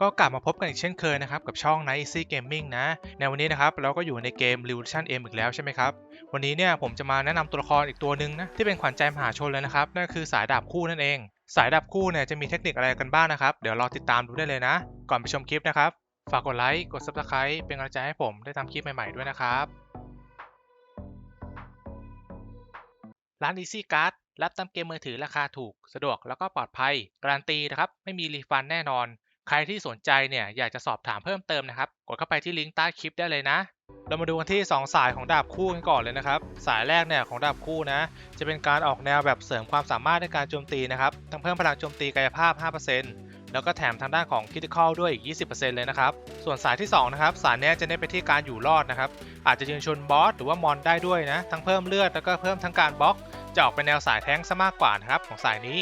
ก็กลับมาพบกันอีกเช่นเคยนะครับ กับช่อง Night Easy Gaming นะ ในวันนี้นะครับเราก็อยู่ในเกม Revolution M อีกแล้วใช่ไหมครับ วันนี้เนี่ยผมจะมาแนะนำตัวละครอีกตัวหนึ่งนะ ที่เป็นขวัญใจมหาชนเลยนะครับ นั่นคือสายดาบคู่นั่นเอง สายดาบคู่เนี่ยจะมีเทคนิคอะไรกันบ้างนะครับ เดี๋ยวรอติดตามดูได้เลยนะ ก่อนไปชมคลิปนะครับ ฝากกดไลค์กด Subscribe เป็นกำลังใจให้ผมได้ทำคลิปใหม่ๆด้วยนะครับร้าน Easy Card รับตามเกมมือถือราคาถูก สะดวกแล้วก็ปลอดภัย การันตีนะครับ ไม่มีรีฟันแน่นอน ใครที่สนใจเนี่ยอยากจะสอบถามเพิ่มเติมนะครับ กดเข้าไปที่ลิงก์ใต้คลิปได้เลยนะ เรามาดูกันที่ 2 สายของดาบคู่กันก่อนเลยนะครับ สายแรกเนี่ยของดาบคู่นะ จะเป็นการออกแนวแบบเสริมความสามารถในการโจมตีนะครับทั้งเพิ่มพลังโจมตีกายภาพ 5%แล้วก็แถมทางด้านของ Critical ด้วยอีก 20%เลยนะครับ ส่วนสายที่2นะครับสายเนี้ยจะเน้นไปที่การอยู่รอดนะครับ อาจจะยืนชนบอสหรือว่ามอนได้ด้วยนะ ทั้งเพิ่มเลือดแล้วก็เพิ่มทั้งการบล็อก จะออกเป็นแนวสายแท้งซะมากกว่านะครับของสายนี้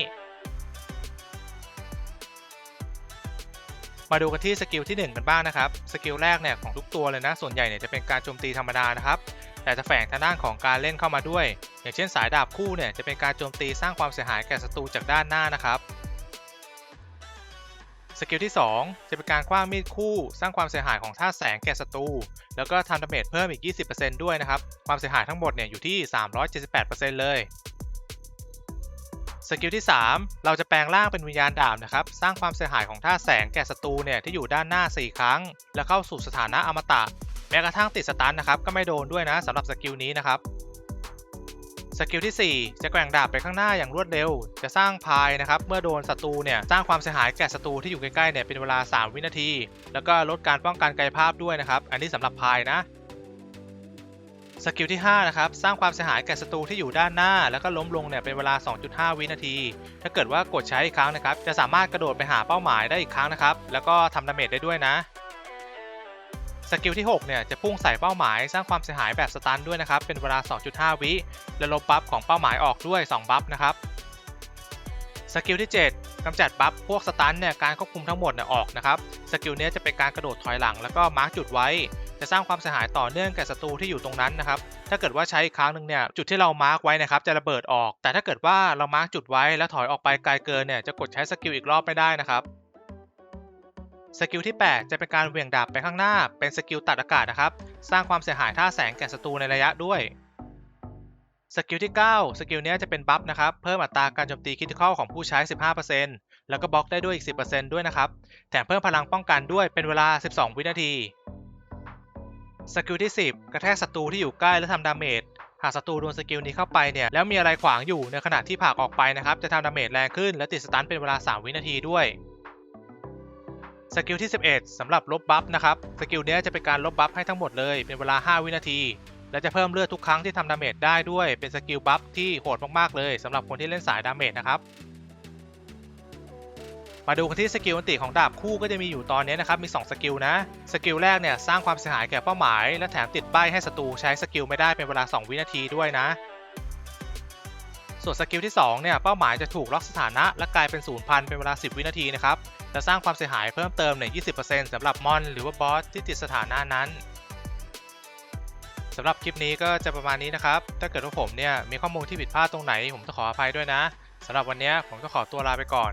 มาดูกันที่สกิลที่ 1 กันบ้างนะครับ สกิลแรกเนี่ยของทุกตัวเลยนะ ส่วนใหญ่เนี่ยจะเป็นการโจมตีธรรมดานะครับ แต่จะแฝงทางด้านของการเล่นเข้ามาด้วย อย่างเช่นสายดาบคู่เนี่ยจะเป็นการโจมตีสร้างความเสียหายแก่ศัตรูจากด้านหน้านะครับสกิลที่ 2 จะเป็นการคว้างมีดคู่ สร้างความเสียหายของท่าแสงแก่ศัตรูแล้วก็ทำดาเมจเพิ่มอีก 20%ด้วยนะครับ ความเสียหายทั้งหมดเนี่ยอยู่ที่ 378%เลย สกิลที่ 3 เราจะแปลงร่างเป็นวิญญาณดาบนะครับ สร้างความเสียหายของท่าแสงแก่ศัตรูเนี่ยที่อยู่ด้านหน้า 4 ครั้ง แล้วเข้าสู่สถานะอมตะ แม้กระทั่งติดสตันนะครับก็ไม่โดนด้วยนะสำหรับสกิลนี้นะครับสกิลที่ 4 จะแกว่งดาบไปข้างหน้าอย่างรวดเร็ว จะสร้างพายนะครับเมื่อโดนศัตรูเนี่ยสร้างความเสียหายแก่ศัตรูที่อยู่ใกล้ๆเนี่ยเป็นเวลา 3 วินาที แล้วก็ลดการป้องกันกายภาพด้วยนะครับ อันนี้สำหรับพายนะ สกิลที่ 5 นะครับ สร้างความเสียหายแก่ศัตรูที่อยู่ด้านหน้า แล้วก็ล้มลงเนี่ยเป็นเวลา 2.5 วินาที ถ้าเกิดว่ากดใช้อีกครั้งนะครับ จะสามารถกระโดดไปหาเป้าหมายได้อีกครั้งนะครับ แล้วก็ทำดาเมจได้ด้วยนะ สกิลที่ 6 เนี่ยจะพุ่งใส่เป้าหมาย สร้างความเสียหายแบบสตันด้วยนะครับ เป็นเวลา 2.5 วิและลบบัฟของเป้าหมายออกด้วย 2 บัฟนะครับ สกิลที่ 7กำจัดบัฟพวกสตันเนี่ยการควบคุมทั้งหมดเนี่ยออกนะครับ สกิลนี้จะเป็นการกระโดดถอยหลัง แล้วก็มาร์กจุดไว้ จะสร้างความเสียหายต่อเนื่องแก่ศัตรูที่อยู่ตรงนั้นนะครับ ถ้าเกิดว่าใช้อีกครั้งหนึ่งเนี่ยจุดที่เรามาร์กไว้นะครับจะระเบิดออก แต่ถ้าเกิดว่าเรามาร์กจุดไว้แล้วถอยออกไปไกลเกินเนี่ยจะกดใช้สกิลอีกรอบไม่ได้นะครับสกิลที่ 8 จะเป็นการเหวี่ยงดาบไปข้างหน้า เป็นสกิลตัดอากาศนะครับ สร้างความเสียหายท่าแสงแก่ศัตรูในระยะด้วย สกิลที่ 9 สกิลนี้จะเป็นบัฟนะครับ เพิ่มอัตราการโจมตีคริติคอลของผู้ใช้ 15%แล้วก็บล็อกได้ด้วยอีก 10%ด้วยนะครับ แถมเพิ่มพลังป้องกันด้วยเป็นเวลา 12 วินาที สกิลที่ 10 กระแทกศัตรูที่อยู่ใกล้และทำดาเมจหากศัตรูโดนสกิลนี้เข้าไปเนี่ยแล้วมีอะไรขวางอยู่ในขณะที่ผลักออกไปนะครับจะทำดาเมจแรงขึ้นและติดสตันเป็นเวลา 3 วินาทีด้วยสกิลที่ 11สำหรับลบบัฟนะครับสกิลนี้จะเป็นการลบบัฟให้ทั้งหมดเลยเป็นเวลา 5 วินาที และจะเพิ่มเลือดทุกครั้งที่ทำดาเมจได้ด้วยเป็นสกิลบัฟที่โหดมากๆเลยสำหรับคนที่เล่นสายดาเมจนะครับ มาดูกันที่สกิลอันติของดาบคู่ก็จะมีอยู่ตอนนี้นะครับมี 2 สกิลนะ สกิลแรกเนี่ยสร้างความเสียหายแก่เป้าหมาย และแถมติดใบให้ศัตรูใช้สกิลไม่ได้เป็นเวลา 2 วินาทีด้วยนะ ส่วนสกิลที่2เนี่ยเป้าหมายจะถูกล็อกสถานะ และกลายเป็นศูนย์พันเป็นเวลา 10 วินาทีนะครับจะสร้างความเสียหายเพิ่มเติมเนี่ย20%สำหรับมอน หรือว่าบอสที่ติดสถานะนั้นสำหรับคลิปนี้ก็จะประมาณนี้นะครับ ถ้าเกิดว่าผมเนี่ยมีข้อมูลที่ผิดพลาดตรงไหน ผมต้องขออภัยด้วยนะสำหรับวันนี้ผมก็ขอตัวลาไปก่อน